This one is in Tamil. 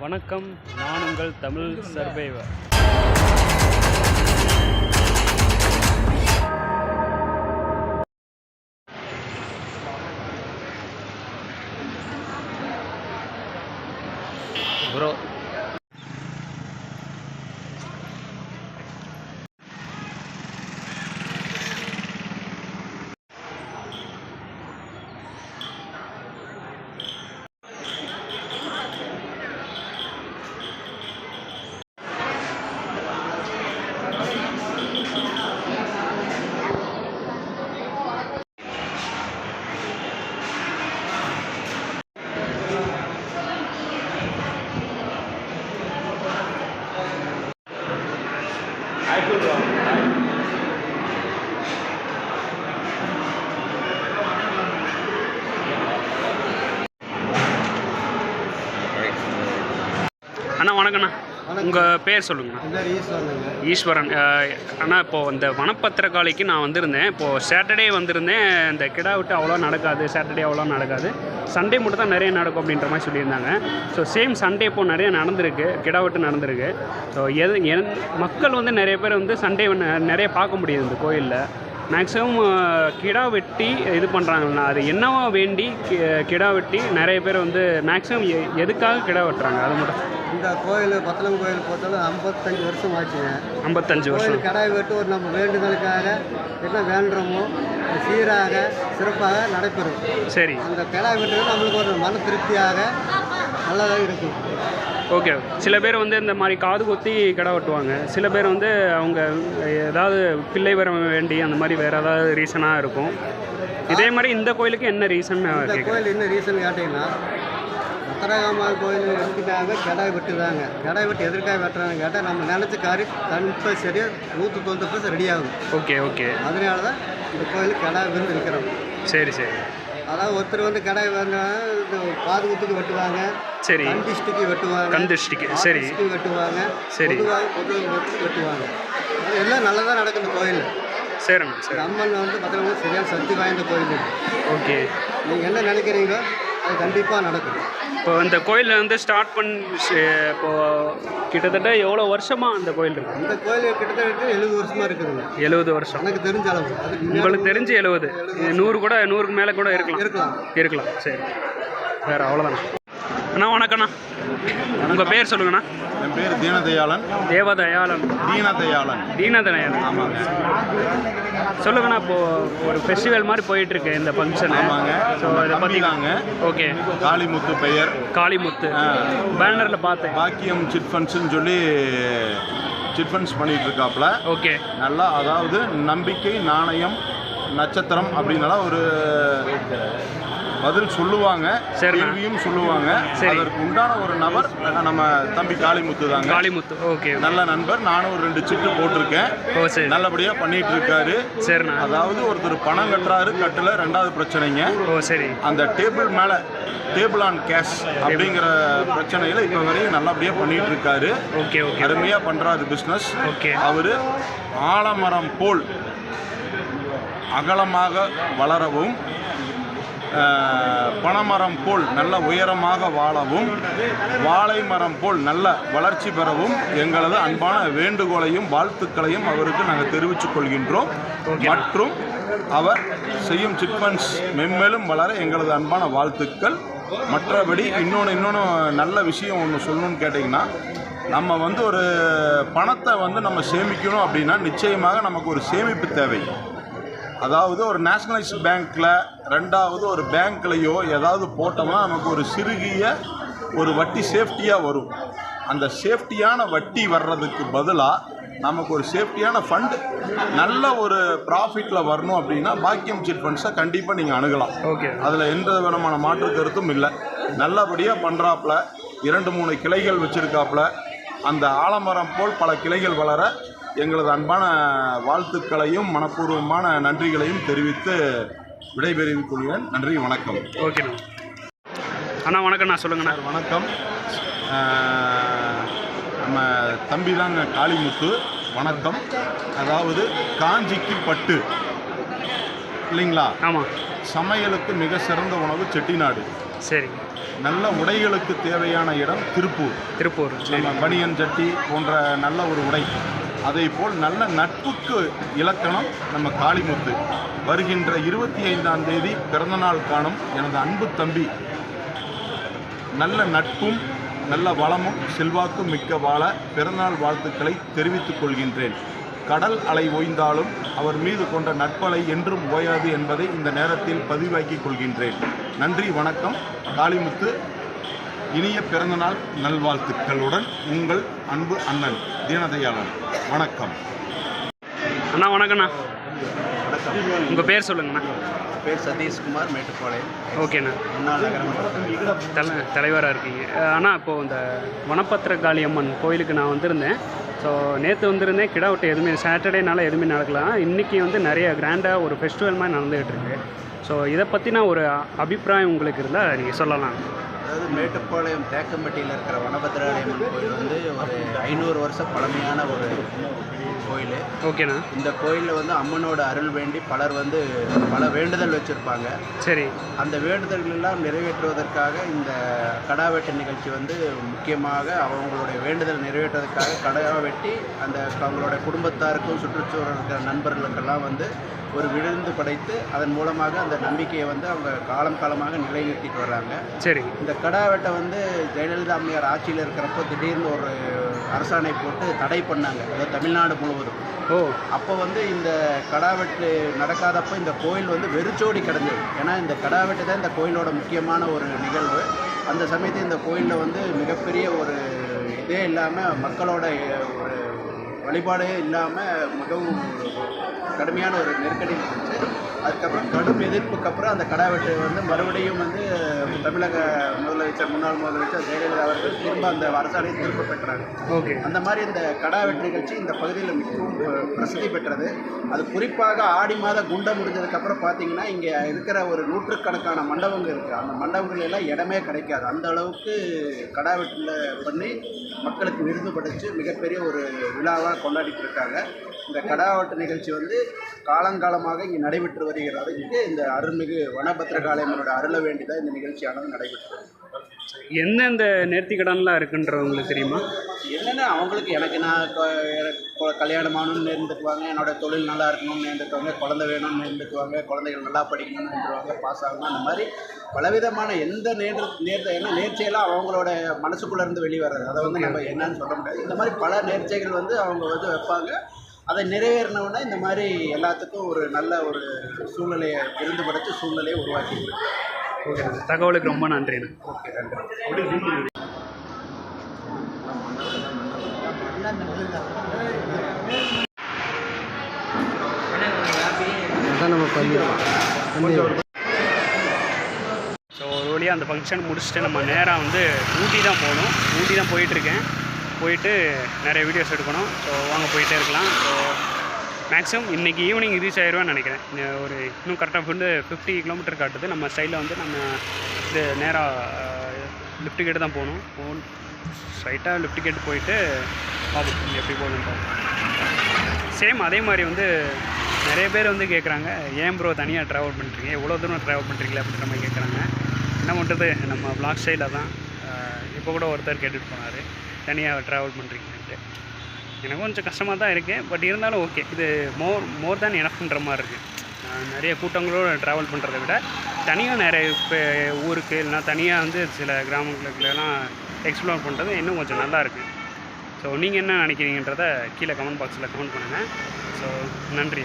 வணக்கம். நான் உங்கள் தமிழ் சர்வைவர். அண்ணா வணக்கண்ணா உங்கள் பேர் சொல்லுங்கண்ணா. ஈஸ்வரன் அண்ணா இப்போது இந்த வனப்பத்திரக்காளிக்கு நான் வந்திருந்தேன். இப்போது சாட்டர்டே வந்திருந்தேன். இந்த கிடா விட்டு அவ்வளோ நடக்காது. சாட்டர்டே அவ்வளோ நடக்காது. சண்டே மட்டும் தான் நிறைய நடக்கும் அப்படின்ற மாதிரி சொல்லியிருந்தாங்க. ஸோ சேம் சண்டே இப்போ நிறைய நடந்திருக்கு. கிடா விட்டு நடந்திருக்கு. ஸோ எது மக்கள் வந்து நிறைய பேர் வந்து சண்டே நிறைய பார்க்க முடியுது இந்த கோயிலில். மேக்ஸிமம் கிடா வெட்டி இது பண்ணுறாங்கண்ணா அது என்னவா வேண்டி கி- கிடா வெட்டி நிறைய பேர் வந்து மேக்ஸிமம் எதுக்காக கிடா வெட்டுறாங்க? அது மட்டும். இந்த கோயில் பத்தலம் கோயில் பொறுத்தவரை ஐம்பத்தஞ்சு வருஷம் ஆச்சுங்க. ஐம்பத்தஞ்சு வருஷம். கடாய் வெட்டு ஒரு நம்ம வேண்டுதலுக்காக என்ன வேண்டுறோமோ சீராக சிறப்பாக நடைபெறும். சரி. அந்த கடாய் வெட்டுறது நம்மளுக்கு ஒரு மன திருப்தியாக நல்லதாக இருக்கும். ஓகே சில பேர் வந்து இந்த மாதிரி காது குத்தி கடை வெட்டுவாங்க. சில பேர் வந்து அவங்க ஏதாவது பிள்ளை வர வேண்டி அந்த மாதிரி வேறு ஏதாவது ரீசனாக இருக்கும். இதே மாதிரி இந்த கோயிலுக்கு என்ன ரீசன் கோயில் என்ன ரீசன் கேட்டிங்கன்னா உத்தரகாமால் கோயில் எடுத்துட்டாங்க கடாய் வெட்டுதாங்க கடாய் வெட்டு எதற்காக வெட்டுறாங்க கேட்டால் நம்ம நினச்ச காரியம் கம்பல்சரியாக நூற்றி தொண்ணூறு பர்சன்ட் ரெடி ஆகும். Okay okay. அதனால தான் இந்த கோயிலுக்கு கடாய் விருந்து இருக்கிறோம் சரி சரி. அதாவது ஒருத்தர் வந்து கடை குத்துக்கு வெட்டுவாங்க சரி. கண் டிஸ்டிக்கு வெட்டுவாங்க கண் திருஷ்டிக்கு சரி. வெட்டுவாங்க சரி. வெட்டுவாங்க. எல்லாம் நல்லதாக நடக்கும் இந்த கோயில் இந்த சரி. அம்மன் வந்து பார்த்தீங்கன்னா சரியான சக்தி வாய்ந்த கோயில். ஓகே. நீங்கள் என்ன நினைக்கிறீங்களோ கண்டிப்பாக நடக்கும். இப்போ இந்த கோயிலில் வந்து ஸ்டார்ட் பண்ணி இப்போது கிட்டத்தட்ட எவ்வளோ வருஷமாக அந்த கோயில் இருக்கு? இந்த கோயில் கிட்டத்தட்ட எழுபது வருஷமா இருக்குதுங்க. எழுபது வருஷம். எனக்கு தெரிஞ்ச அளவு. உங்களுக்கு தெரிஞ்சு எழுபது. நூறு கூட நூறுக்கு மேலே கூட இருக்கலாம். இருக்கலாம். இருக்கலாம். சரி. வேறு அவ்வளோதாண்ணா அண்ணா வணக்கண்ணா உங்கள் பேர் சொல்லுங்கண்ணா. என் பேர் தீனதயாளன். தேவதயாளன். தீனதயாளன். தீனதயாளன். ஆமாங்க. சொல்லுங்கண்ணா இப்போது ஒரு ஃபெஸ்டிவல் மாதிரி போயிட்டுருக்கு இந்த ஃபங்க்ஷன் ஆமாங்க. ஸோ இதை பற்றி தம்பிதாங்க ஓகே. காளிமுத்து பெயர். காளிமுத்து. பேனரில் பார்த்தேன். பாக்கியம் சிட் ஃபண்ட்ஸ்னு சொல்லி சிட் ஃபண்ட்ஸ் பண்ணிட்டு இருக்காப்புல ஓகே. நல்லா அதாவது நம்பிக்கை நாணயம் நட்சத்திரம் அப்படின்னலாம் ஒரு பதில் சொல்லுவாங்க. கேள்வியும் சொல்லுவாங்க. அதற்கு உண்டான ஒரு நபர் நம்ம தம்பி காளிமுத்து தாங்க. காளிமுத்து ஓகே. நல்ல நண்பர். நானும் ஒரு ரெண்டு சிட்டு போட்டிருக்கேன். நல்லபடியா பண்ணிட்டு இருக்காரு சரிண்ணா. அதாவது ஒருத்தர் பணம் கட்டுறாரு கட்டல ரெண்டாவது பிரச்சனைங்க. ஓ சரி. அந்த டேபிள் மேல டேபிள் ஆன் கேஷ் அப்படிங்கிற பிரச்சனையில இப்ப வரையும் நல்லபடியா பண்ணிட்டு இருக்காரு ஓகே ஓகே. அருமையா பண்றாரு பிசினஸ் ஓகே. அவரு ஆலமரம் போல் அகலமாக வளரவும் பனைமரம் போல் நல்ல உயரமாக வாழவும் வாழை மரம் போல் நல்ல வளர்ச்சி பெறவும் எங்களது அன்பான வேண்டுகோளையும் வாழ்த்துக்களையும் அவருக்கு நாங்கள் தெரிவித்துக் கொள்கின்றோம். மற்றும் அவர் செய்யும் சிட்ஃபண்ட்ஸ் மென்மேலும் வளர எங்களது அன்பான வாழ்த்துக்கள். மற்றபடி இன்னொன்று இன்னொன்று நல்ல விஷயம் ஒன்று சொல்லணும்னு கேட்டிங்கன்னா நம்ம வந்து ஒரு பணத்தை வந்து நம்ம சேமிக்கணும் அப்படின்னா நிச்சயமாக நமக்கு ஒரு சேமிப்பு தேவை. அதாவது ஒரு நேஷனலைஸ் பேங்க்கில் ரெண்டாவது ஒரு பேங்க்லேயோ ஏதாவது போட்டோம்னா நமக்கு ஒரு சிறுகிய ஒரு வட்டி சேஃப்டியாக வரும். அந்த சேஃப்டியான வட்டி வர்றதுக்கு பதிலாக நமக்கு ஒரு சேஃப்டியான ஃபண்ட் நல்ல ஒரு ப்ராஃபிட்டில் வரணும் அப்படின்னா பாக்கியம் சிட் ஃபண்ட்ஸை கண்டிப்பாக நீங்கள் அணுகலாம். ஓகே. அதில் எந்த விதமான மாற்று கருத்தும் இல்லை. நல்லபடியாக பண்ணுறாப்புல இரண்டு மூணு கிளைகள் வச்சுருக்காப்புல அந்த ஆலமரம் போல் பல கிளைகள் வளர எங்களது அன்பான வாழ்த்துக்களையும் மனப்பூர்வமான நன்றிகளையும் தெரிவித்து விடைபெறுவிக் கொள்கிறேன். நன்றி வணக்கம். ஓகேண்ணா அண்ணா வணக்கண்ணா சொல்லுங்கண்ணா. வணக்கம். நம்ம தம்பி தாங்க காளிமுத்து. வணக்கம். அதாவது காஞ்சிக்கு பட்டு. இல்லைங்களா? ஆமாம் சமையலுக்கு மிக சிறந்த உணவு செட்டிநாடு. சரி நல்ல உடைகளுக்கு தேவையான இடம் திருப்பூர். திருப்பூர். நம்ம பனியன் ஜட்டி போன்ற நல்ல ஒரு உடை. அதே போல் நல்ல நட்புக்கு இலக்கணம் நம்ம காளிமுத்து. வருகின்ற இருபத்தி ஐந்தாம் தேதி பிறந்தநாள் காணும் எனது அன்பு தம்பி. நல்ல நட்பும் நல்ல வளமும் செல்வாக்கும் மிக்க வாழ பிறந்தநாள் வாழ்த்துக்களை தெரிவித்துக் கொள்கின்றேன். கடல் அலை ஓய்ந்தாலும் அவர் மீது கொண்ட நட்பலை என்றும் ஓயாது என்பதை இந்த நேரத்தில் பதிவாக்கிக் கொள்கின்றேன். நன்றி வணக்கம். காளிமுத்து இனிய பிறந்தநாள் நல்வாழ்த்துக்களுடன் உங்கள் அன்பு அண்ணன் தீனதயாளன். வணக்கம். அண்ணா வணக்கண்ணா வணக்கம் உங்கள் பேர் சொல்லுங்கண்ணா. பேர் சதீஷ்குமார் மேட்டுப்பாளையம். ஓகேண்ணா. முன்னாள் நகரமன்ற தலை தலைவராக இருக்கீங்க. அண்ணா இப்போது இந்த வனப்பத்திரகாளி அம்மன் கோயிலுக்கு நான் வந்திருந்தேன். ஸோ நேற்று வந்திருந்தேன். கிடா விட்டு எதுவுமே சாட்டர்டேனால எதுவுமே நடக்கலாம் இன்றைக்கி வந்து நிறைய கிராண்டாக ஒரு ஃபெஸ்டிவல் மாதிரி நடந்துகிட்டு இருக்கு. ஸோ இதை பற்றின ஒரு அபிப்பிராயம் உங்களுக்கு இருந்தால் நீங்கள் சொல்லலாம். அதாவது மேட்டுப்பாளையம் தேக்கம்பட்டியில் இருக்கிற வனபத்ராலயம்மன் கோயில் வந்து ஒரு ஐநூறு வருஷம் பழமையான ஒரு கோயில். ஓகேண்ணா. இந்த கோயிலில் வந்து அம்மனோட அருள் வேண்டி பலர் வந்து பல வேண்டுதல் வச்சுருப்பாங்க. சரி. அந்த வேண்டுதல்கள் எல்லாம் நிறைவேற்றுவதற்காக இந்த கடாவெட்டு நிகழ்ச்சி வந்து முக்கியமாக அவங்களுடைய வேண்டுதல் நிறைவேற்றுவதற்காக கடா வெட்டி அந்த அவங்களோட குடும்பத்தாருக்கும் சுற்றுச்சூழல் இருக்கிற நண்பர்களுக்கெல்லாம் வந்து ஒரு விருந்து படைத்து அதன் மூலமாக அந்த நம்பிக்கையை வந்து அவங்க காலம் காலமாக நிலைநிறுத்திட்டு வர்றாங்க. சரி. இந்த கடாவெட்டை வந்து ஜெயலலிதா அம்மையார் ஆட்சியில் இருக்கிறப்போ திடீர்னு ஒரு அரசாணை போட்டு தடை பண்ணாங்க. அதாவது தமிழ்நாடு முழுவதும். ஓ. அப்போ வந்து இந்த கடாவெட்டு நடக்காதப்போ இந்த கோயில் வந்து வெறிச்சோடி கிடந்தது. ஏன்னா இந்த கடாவெட்டு தான் இந்த கோயிலோட முக்கியமான ஒரு நிகழ்வு. அந்த சமயத்தில் இந்த கோயிலில் வந்து மிகப்பெரிய ஒரு இதே இல்லாமல் மக்களோட ஒரு வழிபாடே இல்லாமல் மிகவும் கடுமையான ஒரு நெருக்கடி இருந்துச்சு அதுக்கப்புறம் கடும் எதிர்ப்புக்கு அப்புறம் அந்த கடாவெட்டு வந்து மறுபடியும் வந்து தமிழக முதலமைச்சர் முன்னாள் முதலமைச்சர் ஜெயலலிதா அவர்கள் திரும்ப அந்த அரசாணையை திரும்ப பெற்றாங்க ஓகே. அந்த மாதிரி இந்த கடாவெட்டு நிகழ்ச்சி இந்த பகுதியில் மிகவும் பிரசித்தி பெற்றது. அது குறிப்பாக ஆடி மாத குண்டம் முடிஞ்சதுக்கப்புறம் பார்த்தீங்கன்னா இங்கே இருக்கிற ஒரு நூற்றுக்கணக்கான மண்டபங்கள் இருக்குது அந்த மண்டபங்கள் எல்லாம் இடமே கிடைக்காது. அந்த அளவுக்கு கடாவெட்டில் பண்ணி மக்களுக்கு விருது படைச்சு மிகப்பெரிய ஒரு விழாவாக கொண்டாடிட்டு இருக்காங்க. இந்த கடாவெட்டு நிகழ்ச்சி வந்து காலங்காலமாக இங்கே நடைபெற்று வருகிறது. இந்த அருள்மிகு வனபத்திரகாலயம்மனோட அருளை வேண்டி தான் இந்த நிகழ்ச்சியானது நடைபெற்றது. எந்தெந்த நேர்த்திக்கடன்லாம் இருக்குன்றது உங்களுக்கு தெரியுமா? என்னென்ன அவங்களுக்கு எனக்கு நான் கல்யாணம் ஆகணும்னு நேர்ந்துக்குவாங்க என்னோட தொழில் நல்லா இருக்கணும்னு நேர்ந்துக்குவாங்க குழந்தை வேணும்னு நேர்ந்துக்குவாங்க குழந்தைகள் நல்லா படிக்கணும்னு நேர்ந்துருவாங்க பாஸ் ஆகணும் அந்த மாதிரி பலவிதமான எந்த நேர் நேர்த்த என்ன நேர்ச்சையெல்லாம் அவங்களோட மனசுக்குள்ளே இருந்து வெளியே வர்றது அதை வந்து நம்ம என்னன்னு சொல்ல முடியாது. இந்த மாதிரி பல நேர்ச்சைகள் வந்து அவங்க வந்து வைப்பாங்க. அதை நிறைவேறினவுடனே இந்த மாதிரி எல்லாத்துக்கும் ஒரு நல்ல ஒரு சூழ்நிலையை விருந்து படைச்சு சூழ்நிலையை உருவாக்கி ஓகே தகவலுக்கு ரொம்ப நன்றிண்ணா. ஓகே நன்றி. நம்ம ஸோ ஒரு வழியாக அந்த ஃபங்க்ஷன் முடிச்சுட்டு நம்ம நேராக வந்து ஊட்டி தான் போகணும். ஊட்டி தான் போயிட்டுருக்கேன் போயிட்டு நிறைய வீடியோஸ் எடுக்கணும். ஸோ வாங்க போயிட்டே இருக்கலாம். ஸோ மேக்ஸிமம் இன்றைக்கி ஈவினிங் ரீச் ஆயிடுவேன்னு நினைக்கிறேன். ஒரு இன்னும் கரெக்டாக வந்து ஃபிஃப்டி கிலோமீட்டர் காட்டுது. நம்ம சைடில் வந்து நம்ம இது நேராக லிஃப்ட் கேட்டு தான் போகணும். போன் ஸ்ட்ரைட்டாக லிஃப்ட் கேட்டு போயிட்டு பார்ப்போம் எப்படி போகணுன்னு பார்ப்போம் சேம் அதே மாதிரி வந்து நிறைய பேர் வந்து கேட்குறாங்க ஏன் ப்ரோ தனியாக ட்ராவல் பண்ணுறீங்க எவ்வளோ தூரம் ட்ராவல் பண்ணுறீங்களா அப்படின்ற மாதிரி கேட்குறாங்க என்ன பண்ணுறது நம்ம பிளாக் ஸ்டைலில் தான் இப்போ கூட ஒருத்தர் கேட்டுட்டு போனார். தனியாக ட்ராவல் பண்ணுறீங்கன்ட்டு எனக்கு கொஞ்சம் கஷ்டமாக தான் இருக்குது பட் இருந்தாலும் ஓகே இது மோர் மோர் தேன் எனக்குன்ற மாதிரி இருக்குது நிறைய கூட்டங்களோட ட்ராவல் பண்ணுறத விட தனியாக நிறைய இப்போ ஊருக்கு இல்லைனா தனியாக வந்து சில கிராமங்களுக்குலாம் எக்ஸ்ப்ளோர் பண்ணுறது இன்னும் கொஞ்சம் நல்லா இருக்குது ஸோ நீங்கள் என்ன நினைக்கிறீங்கன்றத கீழே கமெண்ட் பாக்ஸில் கமெண்ட் பண்ணுங்கள் ஸோ நன்றி.